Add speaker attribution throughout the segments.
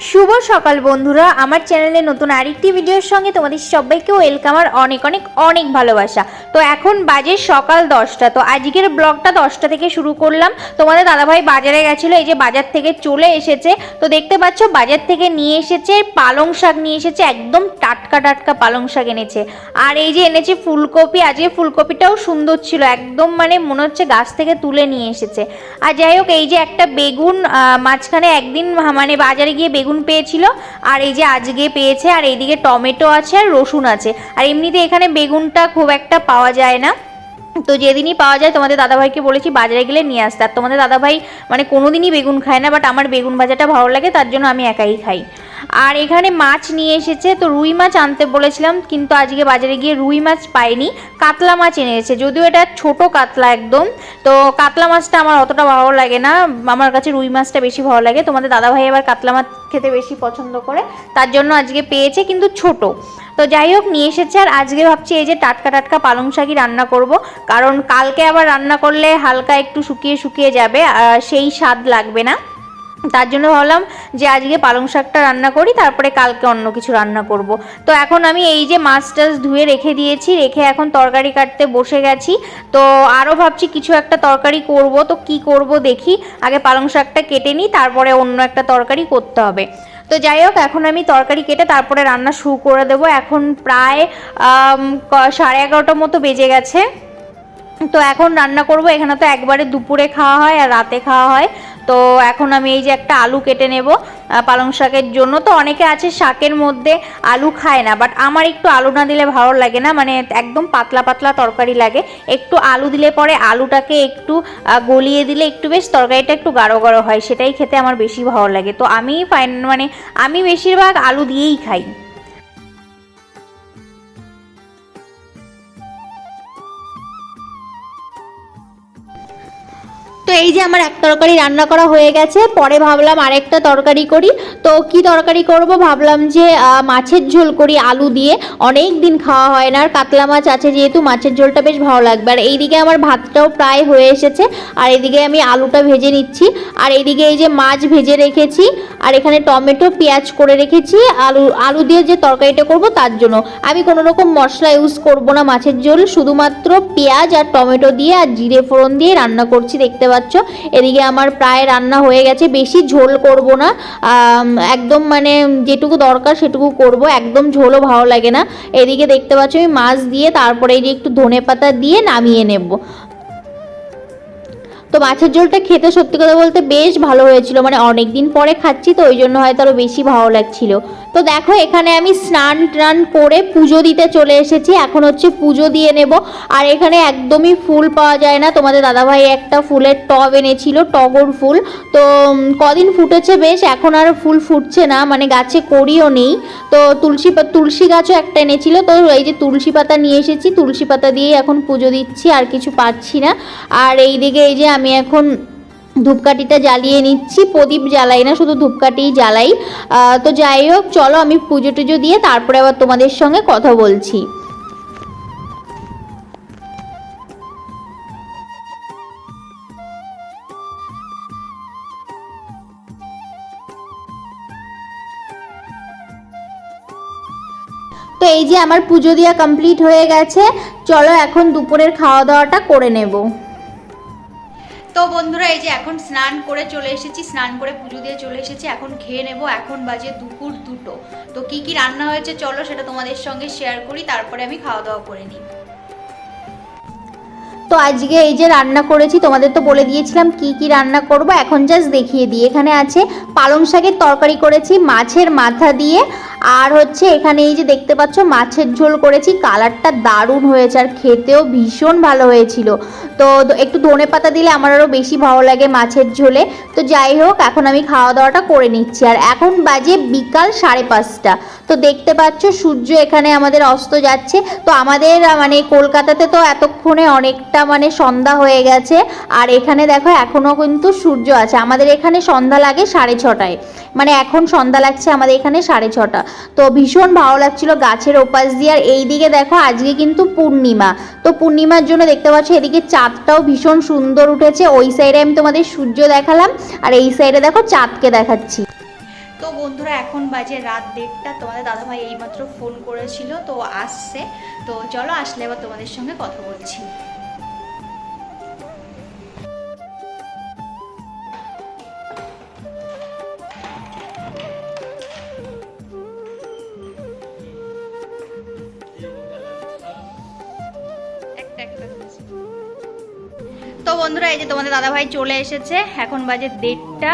Speaker 1: শুভ সকাল বন্ধুরা। আমার চ্যানেলে নতুন আরেকটি ভিডিওর সঙ্গে তোমাদের সবাইকে ওয়েলকাম আর অনেক অনেক অনেক ভালোবাসা। তো এখন বাজে সকাল দশটা। তো আজকের ব্লগটা দশটা থেকে শুরু করলাম। তোমাদের দাদাভাই বাজারে গেছিল, এই যে বাজার থেকে চলে এসেছে। তো দেখতে পাচ্ছ, বাজার থেকে নিয়ে এসেছে, পালং শাক নিয়ে এসেছে, একদম টাটকা টাটকা পালং শাক এনেছে। আর এই যে এনেছে ফুলকপি, আজকে ফুলকপিটাও সুন্দর ছিল, একদম মানে মনে হচ্ছে গাছ থেকে তুলে নিয়ে এসেছে। আর যাই হোক, এই যে একটা বেগুন মাঝখানে একদিন মানে বাজারে গিয়ে বেগুন পেয়েছিল, আর এই যে আজকে পেয়েছে, আর এইদিকে টমেটো আছে আর রসুন আছে। আর এমনিতে এখানে বেগুনটা খুব একটা পাওয়া যায় না। তো যেদিনই পাওয়া যায় তোমাদের দাদাভাইকে বলেছি বাজারে গেলে নিয়ে আসতে। আর তোমাদের দাদাভাই মানে কোনোদিনই বেগুন খায় না বাট আমার বেগুন ভাজাটা ভালো লাগে, তার জন্য আমি একাই খাই। আর এখানে মাছ নিয়ে এসেছে, তো রুই মাছ আনতে বলেছিলাম, কিন্তু আজকে বাজারে গিয়ে রুই মাছ পাইনি, কাতলা মাছ এনে এসেছে। যদিও এটা ছোট কাতলা একদম, তো কাতলা মাছটা আমার অতটা ভালো লাগে না, আমার কাছে রুই মাছটা বেশি ভালো লাগে। তোমাদের দাদাভাই আবার কাতলা মাছ খেতে বেশি পছন্দ করে, তার জন্য আজকে পেয়েছে, কিন্তু ছোট। তো যাই হোক, নিয়ে এসেছে আর আজকে ভাবছি এই যে টাটকা টাটকা পালং শাকই রান্না করব। কারণ কালকে আবার রান্না করলে হালকা একটু শুকিয়ে শুকিয়ে যাবে সেই স্বাদ লাগবে না। তার জন্য ভাবলাম যে আজকে পালং শাকটা রান্না করি, তারপরে কালকে অন্য কিছু রান্না করব। তো এখন আমি এই যে মাছ টাছ ধুয়ে রেখে দিয়েছি, রেখে এখন তরকারি কাটতে বসে গেছি। তো আরও ভাবছি কিছু একটা তরকারি করব, তো কি করব দেখি। আগে পালং শাকটা কেটে নিই, তারপরে অন্য একটা তরকারি করতে হবে। তো যাই হোক, এখন আমি তরকারি কেটে তারপরে রান্না শুরু করে দেবো। এখন প্রায় সাড়ে এগারোটার মতো বেজে গেছে। তো এখন রান্না করব। এখানে তো একবারে দুপুরে খাওয়া হয় আর রাতে খাওয়া হয়। তো এখন আমি এই যে একটা আলু কেটে নেব পালং শাকের জন্য। তো অনেকে আছে শাকের মধ্যে আলু খায় না বাট আমার একটু আলু না দিলে ভালো লাগে না মানে একদম পাতলা পাতলা তরকারি লাগে। একটু আলু দিলে পরে আলুটাকে একটু গলিয়ে দিলে একটু বেশ তরকারিটা একটু গাঢ় গাঢ় হয়, সেটাই খেতে আমার বেশি ভালো লাগে। তো আমি ফাইন মানে আমি বেশিরভাগ আলু দিয়েই খাই। এই যে আমার এক তরকারি রান্না করা হয়ে গেছে, পরে ভাবলাম আরেকটা তরকারি করি। তো কি তরকারি করব? ভাবলাম যে মাছের ঝোল করি আলু দিয়ে। অনেক দিন খাওয়া হয় না, আর কাতলা মাছ আছে যেহেতু, মাছের ঝোলটা বেশ ভালো লাগবে। আর এইদিকে আমার ভাতটাও প্রায় হয়ে এসেছে, আর এদিকে আমি আলুটা ভেজে নিচ্ছি। আর এইদিকে এই যে মাছ ভেজে রেখেছি, আর এখানে টমেটো, পেঁয়াজ করে রেখেছি। আলু আলু দিয়ে যে তরকারিটা করব, তার জন্য। আমি কোনো রকম মশলা ইউজ করব না মাছের ঝোল, শুধুমাত্র পেঁয়াজ আর টমেটো দিয়ে আর জিরে ফোড়ন দিয়ে রান্না করছি, দেখতে পাচ্ছ। এদিকে আমার প্রায় রান্না হয়ে গেছে, বেশি ঝোল করব না। একদম মানে যেটুকু দরকার সেটুকু করব, একদম ঝোলও ভালো লাগে না। এদিকে দেখতে পাচ্ছ আমি মাছ দিয়ে তারপরে এই যে একটু ধনে পাতা দিয়ে নামিয়ে নেব। তো মাছের ঝোলটা খেতে সত্যি কথা বলতে বেশ ভালো হয়েছিল মানে অনেক দিন পরে খাচ্ছি তো, ওই জন্য হয়তো আরও বেশি ভালো লাগছিল। তো দেখো, এখানে আমি স্নান টান করে পুজো দিতে চলে এসেছি। এখন হচ্ছে পুজো দিয়ে নেব। আর এখানে একদমই ফুল পাওয়া যায় না। তোমাদের দাদাভাই একটা ফুলের টব এনেছিল, টগর ফুল। তো কদিন ফুটেছে বেশ, এখন আর ফুল ফুটছে না। মানে গাছে করিও নেই। তো তুলসী তুলসী গাছও একটা এনেছিল। তো এই যে তুলসী পাতা নিয়ে এসেছি, তুলসী পাতা দিয়েই এখন পুজো দিচ্ছি, আর কিছু পাচ্ছি না। আর এই দিকে এই যে আমি এখন ধূপকাঠিটা জ্বালিয়ে নিচ্ছি, প্রদীপ জ্বালাই না, শুধু ধূপকাঠিই জ্বালাই। তো যাই হোক, চলো আমি পুজো টুজো দিয়ে তারপরে আবার তোমাদের সঙ্গে কথা বলছি। তো এই যে আমার পুজো দেওয়া কমপ্লিট হয়ে গেছে, চলো এখন দুপুরের খাওয়া দাওয়াটা করে নেব। বন্ধুরা, এই যে এখন স্নান করে চলে এসেছি, স্নান করে পুজো দিয়ে চলে এসেছি, এখন খেয়ে নেব, এখন বাজে দুপুর দুটো। তো কি কি রান্না হয়েছে চলো সেটা তোমাদের সঙ্গে শেয়ার করি, তারপরে আমি খাওয়া দাওয়া করে নিই। তো আজকে এই যে রান্না করেছি, তোমাদের তো বলে দিয়েছিলাম কি কি রান্না করব, এখন জাস্ট দেখিয়ে দিই। এখানে আছে পালং শাকের তরকারি করেছি, মাছের মাথা দিয়ে আর হচ্ছে এখানে এই যে দেখতে পাচ্ছ, মাছের ঝোল করেছি, কালারটা দারুণ হয়েছে আর খেতেও ভীষণ ভালো হয়েছিল। তো একটু ধনে পাতা দিলে আমার আরও বেশি ভালো লাগে মাছের ঝোলে। তো যাই হোক, এখন আমি খাওয়া দাওয়াটা করে নিচ্ছি। আর এখন বাজে বিকাল সাড়ে পাঁচটা। তো দেখতে পাচ্ছ, সূর্য এখানে আমাদের অস্ত যাচ্ছে। তো আমাদের মানে কলকাতাতে তো এতক্ষণে অনেকটা মানে সন্ধ্যা হয়ে গেছে। আর এখানে দেখো, এখনও কিন্তু সূর্য আছে। আমাদের এখানে সন্ধ্যা লাগে সাড়ে ছটায়। মানে এখন সন্ধ্যা লাগছে আমাদের এখানে সাড়ে ছটা। তো ভীষণ ভালো লাগছিল গাছের ওপাশ দিয়ে। আর এইদিকে দেখো আজকে কিন্তু পূর্ণিমা। তো পূর্ণিমার জন্য দেখতে পাচ্ছ এদিকে চাঁদটাও ভীষণ সুন্দর উঠেছে। ওই সাইডে আমি তোমাদের সূর্য দেখালাম, আর এই সাইডে দেখো চাঁদকে দেখাচ্ছি। তো বন্ধুরা, এখন বাজে রাত দেড়টা। তোমাদের দাদাভাই এইমাত্র ফোন করেছিল, তো আসছে। তো চলো আসলে এবার তোমাদের সঙ্গে কথা বলছি। তো বন্ধুরা, এই যে তোমাদের দাদাভাই চলে এসেছে, এখন বাজে দেড়টা।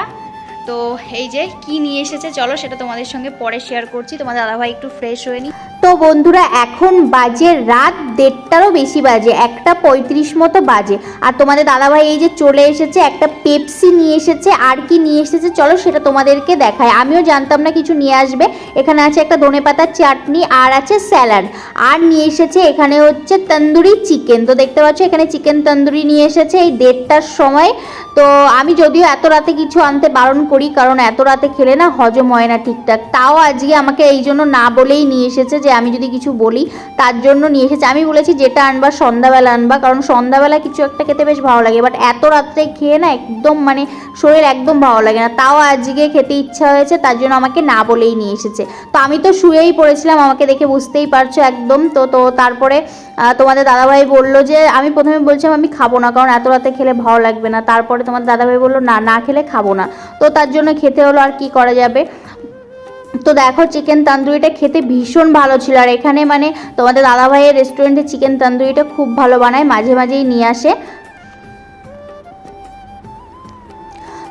Speaker 1: তো এই যে কি নিয়ে এসেছে, চলো সেটা তোমাদের সঙ্গে পরে শেয়ার করছি। তোমাদের দাদাভাই একটু ফ্রেশ হয়ে নি তো বন্ধুরা, এখন বাজে রাত দেড়টারও বেশি বাজে, একটা পঁয়ত্রিশ মতো বাজে। আর তোমাদের দাদাভাই এই যে চলে এসেছে, একটা পেপসি নিয়ে এসেছে, আর কি নিয়ে এসেছে, চলো সেটা তোমাদেরকে দেখায় আমিও জানতাম না কিছু নিয়ে আসবে। এখানে আছে একটা ধনে পাতার চাটনি, আর আছে স্যালাড। আর নিয়ে এসেছে এখানে হচ্ছে তন্দুরি চিকেন। তো দেখতে পাচ্ছ, এখানে চিকেন তন্দুরি নিয়ে এসেছে এই দেড়টার সময়। তো আমি যদিও এত রাতে কিছু আনতে বারণ করি, কারণ এত রাতে খেলে না হজম হয় না ঠিকঠাক। তাও আজকে আমাকে এই জন্য না বলেই নিয়ে এসেছে যে আমি যদি কিছু বলি, তার জন্য নিয়ে এসেছে। আমি বলেছি, যেটা আনবা, সন্ধ্যাবেলা আনবা। কারণ সন্ধ্যাবেলা কিছু একটা খেতে বেশ ভালো লাগে। বাট এত রাত্রে খেয়ে না একদম মানে শরীর একদম ভালো লাগে না। তাও আজকে খেতে ইচ্ছা হয়েছে, তার জন্য আমাকে না বলেই নিয়ে এসেছে। তো আমি তো শুয়েই পড়েছিলাম, আমাকে দেখে বুঝতেই পারছ একদম। তো তো তারপরে তোমাদের দাদাভাই বলল যে, আমি প্রথমে বলছিলাম আমি খাব না, কারণ এত রাতে খেলে ভালো লাগবে না। তারপরে তোমার দাদাভাই বলল, না না খেলে খাব না। তো তার জন্য খেতে হলো আর কি করা যাবে? তো দেখো চিকেন তান্দুরিটা খেতে ভীষণ ভালো ছিল। আর এখানে মানে তোমাদের দাদাভাইয়ের রেস্টুরেন্টে চিকেন তান্দুরিটা খুব ভালো বানায়, মাঝে মাঝেই নিয়ে আসে।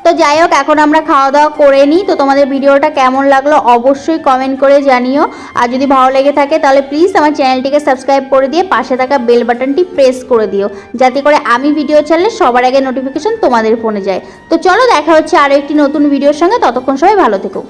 Speaker 1: তো যাই হোক, এখন আমরা খাওয়া দাওয়া করে নিই। তো তোমাদের ভিডিওটা কেমন লাগল অবশ্যই কমেন্ট করে জানিও। আর যদি ভালো লেগে থাকে, তাহলে প্লিজ আমার চ্যানেলটিকে সাবস্ক্রাইব করে দিয়ে পাশে থাকা বেল বাটনটি প্রেস করে দিও। যাতে করে আমি ভিডিও ছাড়লে সবার আগে নোটিফিকেশন তোমাদের ফোনে যায়। তো চলো, দেখা হচ্ছে আরও একটি নতুন ভিডিওর সঙ্গে। ততক্ষণ সবাই ভালো থেকো।